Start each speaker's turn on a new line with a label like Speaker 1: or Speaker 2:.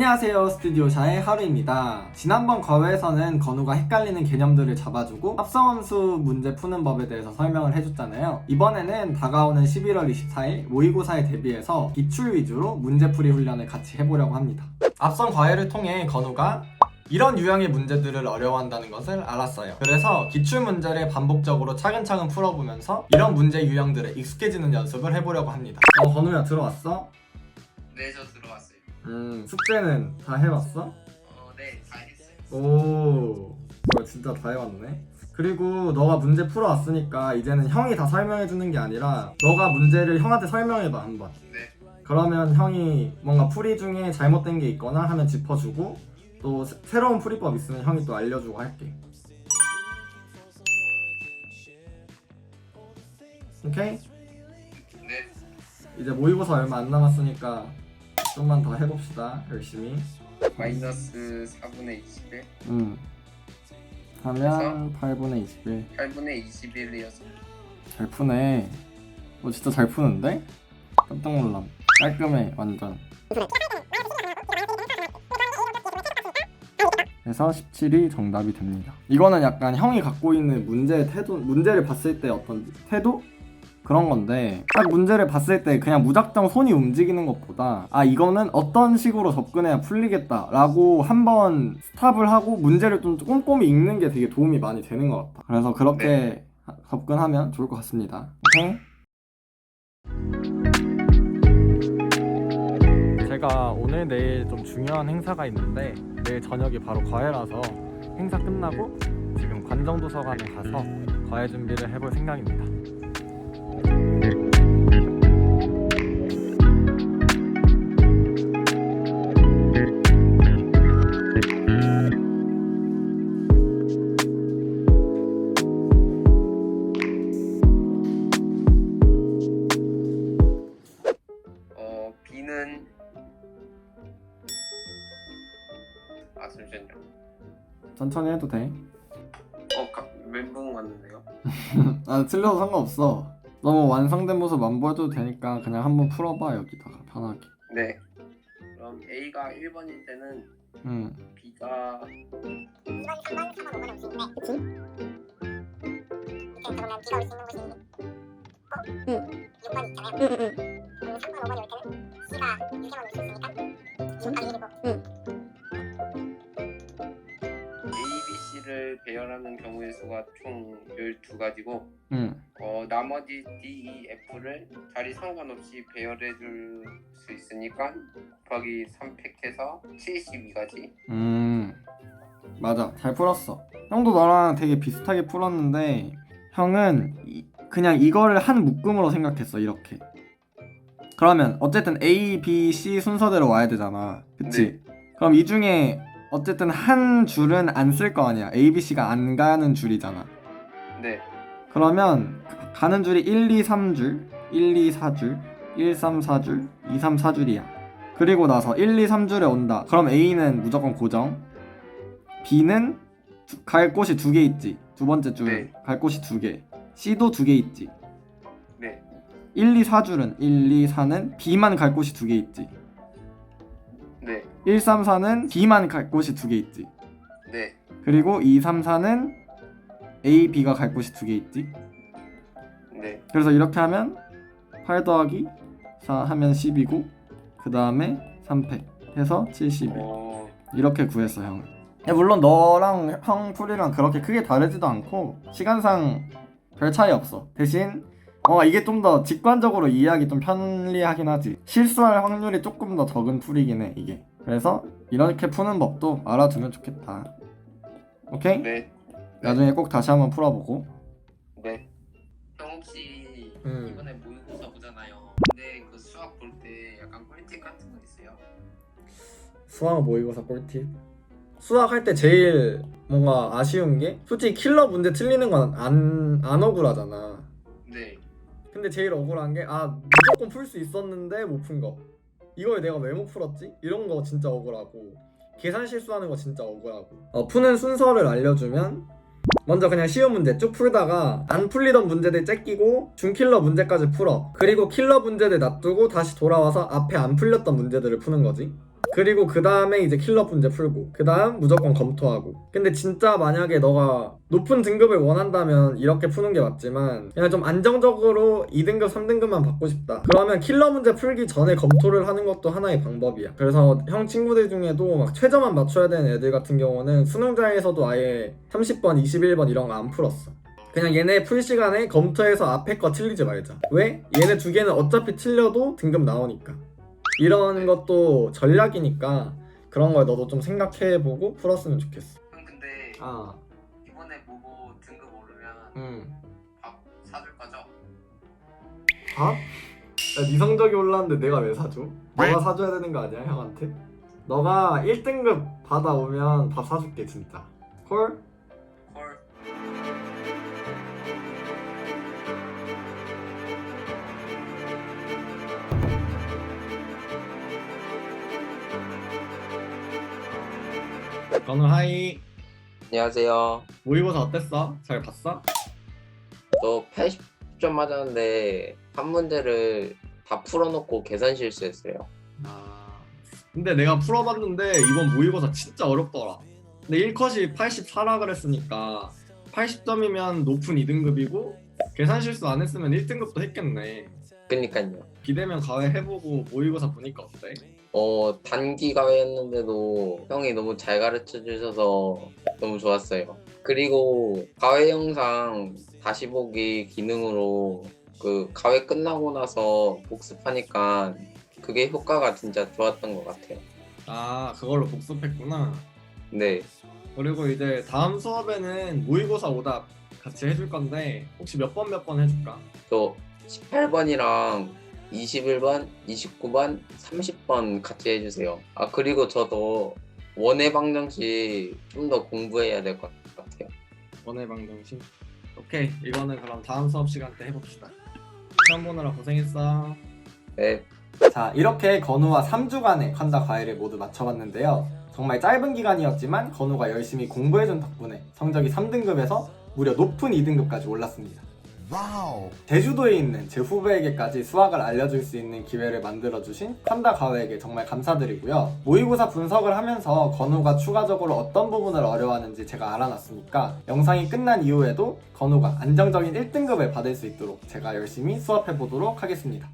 Speaker 1: 안녕하세요 스튜디오샤의 하루입니다 지난번 과외에서는 건우가 헷갈리는 개념들을 잡아주고 합성함수 문제 푸는 법에 대해서 설명을 해줬잖아요 이번에는 다가오는 11월 24일 모의고사에 대비해서 기출 위주로 문제풀이 훈련을 같이 해보려고 합니다 앞선 과외를 통해 건우가 이런 유형의 문제들을 어려워한다는 것을 알았어요. 그래서 기출 문제를 반복적으로 차근차근 풀어보면서 이런 문제 유형들에 익숙해지는 연습을 해보려고 합니다. 어, 건우야 들어왔어?
Speaker 2: 네, 저.
Speaker 1: 음, 숙제는 다 해봤어?
Speaker 2: 어, 네, 다 했어요.
Speaker 1: 오, 뭐 진짜 다 해왔네. 그리고 너가 문제 풀어왔으니까 이제는 형이 다 설명해주는 게 아니라 너가 문제를 형한테 설명해봐 한번.
Speaker 2: 네,
Speaker 1: 그러면 형이 뭔가 풀이 중에 잘못된 게 있거나 하면 짚어주고 또 새- 새로운 풀이법 있으면 형이 또 알려주고 할게. 오케이?
Speaker 2: 네,
Speaker 1: 이제 모의고사 얼마 안 남았으니까 좀만 더 해봅시다 열심히.
Speaker 2: 마이너스 4분의 21,
Speaker 1: 음. 하면 8분의 21.
Speaker 2: 8분의 21이어서
Speaker 1: 잘 푸네. 너 진짜 잘 푸는데? 깜짝 놀람. 깔끔해, 완전. 그래서 17이 정답이 됩니다. 이거는 약간 형이 갖고 있는 문제 태도, 문제를 봤을 때 어떤 태도? 그런 건데, 딱 문제를 봤을 때 그냥 무작정 손이 움직이는 것보다, 아, 이거는 어떤 식으로 접근해야 풀리겠다라고 한번 스탑을 하고 문제를 좀 꼼꼼히 읽는 게 되게 도움이 많이 되는 것 같아. 그래서 그렇게 하- 접근하면 좋을 것 같습니다. 오케이? 제가 오늘 내일 좀 중요한 행사가 있는데 내일 저녁이 바로 과외라서 행사 끝나고 지금 관정도서관에 가서 과외 준비를 해볼 생각입니다.
Speaker 2: 아순신이랑
Speaker 1: 천천히 해도 돼.
Speaker 2: 어 가, 멘붕 왔는데요
Speaker 1: 아 틀려도 상관없어. 너무 완성된 모습 안 보여도 되니까 그냥 한번 풀어봐 여기다가 편하게.
Speaker 2: 네 그럼 A가 1번일 때는
Speaker 1: 응.
Speaker 2: B가
Speaker 3: 2번이 3번, 3번, 5번이 없으니까 그치? 그러니까 그러면 비가 올 수 있는 곳이 1, 6, 7, 8, 9, 10, 11, 12, 3번, 15, 16, 17, 18, 19, 20, 21, 22, 23, 24,
Speaker 2: 25, 26, 27, 28, 배열하는 경우의 수가 총 12가지고
Speaker 1: 응.
Speaker 2: 어, 나머지 D, E, F를 자리 상관없이 배열해 줄 수 있으니까 곱하기 3팩해서 72가지
Speaker 1: 음. 맞아. 잘 풀었어. 형도 너랑 되게 비슷하게 풀었는데 형은 이- 그냥 이거를 한 묶음으로 생각했어 이렇게. 그러면 어쨌든 A, B, C 순서대로 와야 되잖아. 그치? 그럼 이 중에 어쨌든 한 줄은 안 쓸 거 아니야. A, B, C가 안 가는 줄이잖아.
Speaker 2: 네,
Speaker 1: 그러면 가는 줄이 1, 2, 3줄, 1, 2, 4줄, 1, 3, 4줄, 2, 3, 4줄이야. 그리고 나서 1, 2, 3줄에 온다. 그럼 A는 무조건 고정. B는 두- 갈 곳이 두 개 있지. 두 번째 줄
Speaker 2: 네.
Speaker 1: 갈 곳이 두 개. C도 두 개 있지.
Speaker 2: 네,
Speaker 1: 1, 2, 4줄은 1, 2, 4는 B만 갈 곳이 두 개 있지.
Speaker 2: 네,
Speaker 1: 1, 3, 4는 B만 갈 곳이 두 개 있지.
Speaker 2: 네,
Speaker 1: 그리고 2, 3, 4는 A, B가 갈 곳이 두 개 있지.
Speaker 2: 네,
Speaker 1: 그래서 이렇게 하면 8 더하기 4 하면 10이고 그 다음에 3팩 해서 71
Speaker 2: 어,
Speaker 1: 이렇게 구했어 형 물론 너랑 형 풀이랑 그렇게 크게 다르지도 않고 시간상 별 차이 없어. 대신 어 이게 좀 더 직관적으로 이해하기 좀 편리하긴 하지 실수할 확률이 조금 더 적은 풀이긴 해 이게 그래서 이렇게 푸는 법도 알아두면 좋겠다 오케이?
Speaker 2: 네,
Speaker 1: 나중에 꼭 다시 한번 풀어보고
Speaker 2: 네. 형 혹시
Speaker 1: 음.
Speaker 2: 이번에 모의고사 보잖아요. 근데 그 수학 볼 때 약간 꿀팁 같은 거 있어요?
Speaker 1: 수학 모의고사 꿀팁 수학 할 때 제일 뭔가 아쉬운 게 솔직히 킬러 문제 틀리는 건 안 안 억울하잖아
Speaker 2: 네,
Speaker 1: 근데 제일 억울한 게 아 무조건 풀 수 있었는데 못 푼 거. 이걸 내가 왜 못 풀었지? 이런 거 진짜 억울하고 계산 실수하는 거 진짜 억울하고. 어, 푸는 순서를 알려주면 먼저 그냥 쉬운 문제 쭉 풀다가 안 풀리던 문제들 째끼고 중킬러 문제까지 풀어. 그리고 킬러 문제들 놔두고 다시 돌아와서 앞에 안 풀렸던 문제들을 푸는 거지 그리고 그 다음에 이제 킬러 문제 풀고 그 다음 무조건 검토하고. 근데 진짜 만약에 너가 높은 등급을 원한다면 이렇게 푸는 게 맞지만 그냥 좀 안정적으로 2등급 3등급만 받고 싶다. 그러면 킬러 문제 풀기 전에 검토를 하는 것도 하나의 방법이야. 그래서 형 친구들 중에도 막 최저만 맞춰야 되는 애들 같은 경우는 수능자에서도 아예 30번 21번 이런 거 안 풀었어. 그냥 얘네 풀 시간에 검토해서 앞에 거 틀리지 말자. 왜? 얘네 두 개는 어차피 틀려도 등급 나오니까 이런 것도 전략이니까 그런 걸 너도 좀 생각해보고 풀었으면 좋겠어.
Speaker 2: 형 근데
Speaker 1: 아,
Speaker 2: 이번에 보고 등급 오르면
Speaker 1: 응.
Speaker 2: 밥 사줄 거죠?
Speaker 1: 밥? 야, 네 성적이 올랐는데 내가 왜 사줘? 너가 사줘야 되는 거 아니야, 형한테? 너가 1등급 받아오면 밥 사줄게, 진짜. 콜? 건우 하이.
Speaker 2: 안녕하세요
Speaker 1: 모의고사 어땠어? 잘 봤어?
Speaker 2: 저 80점 맞았는데 한 문제를 다 풀어놓고 계산 실수했어요
Speaker 1: 아. 근데 내가 풀어봤는데 이번 모의고사 진짜 어렵더라. 근데 1컷이 84라 그랬으니까 80점이면 높은 2등급이고 계산 실수 안 했으면 1등급도 했겠네.
Speaker 2: 그니까요
Speaker 1: 비대면 가회 해보고 모의고사 보니까 어때?
Speaker 2: 어 단기 과외였는데도 형이 너무 잘 가르쳐 주셔서 너무 좋았어요. 그리고 과외 영상 다시 보기 기능으로 그 과외 끝나고 나서 복습하니까 그게 효과가 진짜 좋았던 것 같아요.
Speaker 1: 아 그걸로 복습했구나.
Speaker 2: 네,
Speaker 1: 그리고 이제 다음 수업에는 모의고사 오답 같이 해줄 건데 혹시 몇 번 몇 번 해줄까?
Speaker 2: 저 18번이랑 21번, 29번, 30번 같이 해주세요. 아 그리고 저도 원의 방정식 좀 더 공부해야 될 것 같아요.
Speaker 1: 원의 방정식. 오케이 이거는 그럼 다음 수업 시간 때 해봅시다. 시험 보느라 고생했어.
Speaker 2: 네,
Speaker 1: 자 이렇게 건우와 3주간의 컨다 과외를 모두 마쳐봤는데요 정말 짧은 기간이었지만 건우가 열심히 공부해준 덕분에 성적이 3등급에서 무려 높은 2등급까지 올랐습니다
Speaker 4: 와우.
Speaker 1: 제주도에 있는 제 후배에게까지 수학을 알려줄 수 있는 기회를 만들어주신 컨다 과외에게 정말 감사드리고요 모의고사 분석을 하면서 건우가 추가적으로 어떤 부분을 어려워하는지 제가 알아놨으니까 영상이 끝난 이후에도 건우가 안정적인 1등급을 받을 수 있도록 제가 열심히 수업해보도록 하겠습니다